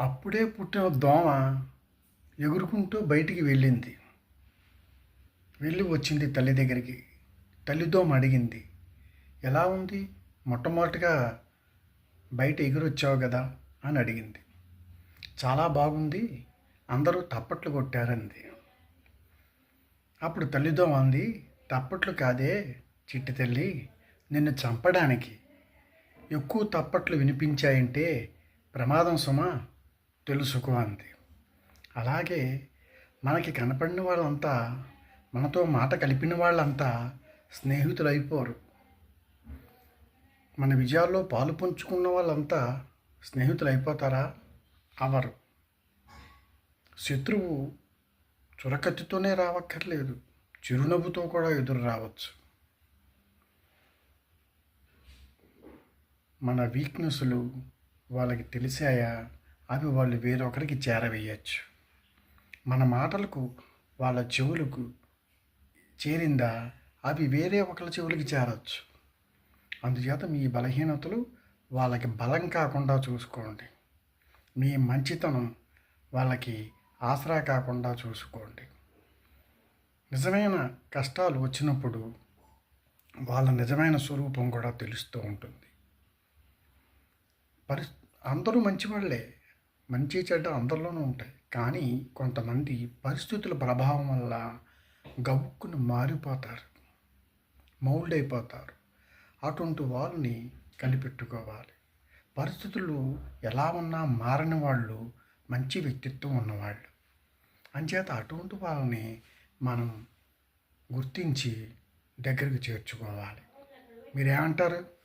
అప్పుడే పుట్టిన దోమ ఎగురుకుంటూ బయటికి వెళ్ళింది. వెళ్ళి వచ్చింది తల్లి దగ్గరికి. తల్లి దోమ అడిగింది ఎలా ఉంది? మొట్టమొదటిగా బయట ఎగురొచ్చావు కదా? అని అడిగింది. చాలా బాగుంది అందరూ తప్పట్లు కొట్టారంది. అప్పుడు తల్లిదోమ అంది తప్పట్లు కాదే చిట్టి తల్లి నిన్ను చంపడానికి ఎక్కువ తప్పట్లు వినిపించాయంటే ప్రమాదం సుమా. తెలుసుకో అంది. అలాగే మనకి కనపడిన వాళ్ళంతా మనతో మాట కలిపిన వాళ్ళంతా స్నేహితులు అయిపోరు మన విజయాల్లో పాలు పంచుకున్న వాళ్ళంతా స్నేహితులు అయిపోతారా అవరు. శత్రువు చురకత్తితోనే రావక్కర్లేదు. చిరునవ్వుతో కూడా ఎదురు రావచ్చు. మన వీక్నెస్లు వాళ్ళకి తెలిసాయా? అవి వాళ్ళు వేరొకరికి చేరవేయచ్చు. మన మాటలకు వాళ్ళ చెవులకు చేరిందా అవి వేరే ఒకరి చెవులకి చేరవచ్చు అందుచేత మీ బలహీనతలు వాళ్ళకి బలం కాకుండా చూసుకోండి. మీ మంచితనం వాళ్ళకి ఆసరా కాకుండా చూసుకోండి. నిజమైన కష్టాలు వచ్చినప్పుడు వాళ్ళ నిజమైన స్వరూపం కూడా తెలుస్తూ ఉంటుంది. పరి అందరూ మంచివాళ్ళే మంచి చెడ్డ అందరిలోనూ ఉంటాయి. కానీ కొంతమంది పరిస్థితుల ప్రభావం వల్ల గబుక్కును మారిపోతారు. మౌల్డ్ అయిపోతారు అటువంటి వాళ్ళని కనిపెట్టుకోవాలి. పరిస్థితులు ఎలా ఉన్నా మారని వాళ్ళు మంచి వ్యక్తిత్వం ఉన్నవాళ్ళు. అంచేత అటువంటి వాళ్ళని మనం గుర్తించి దగ్గరికి చేర్చుకోవాలి. మీరేమంటారు?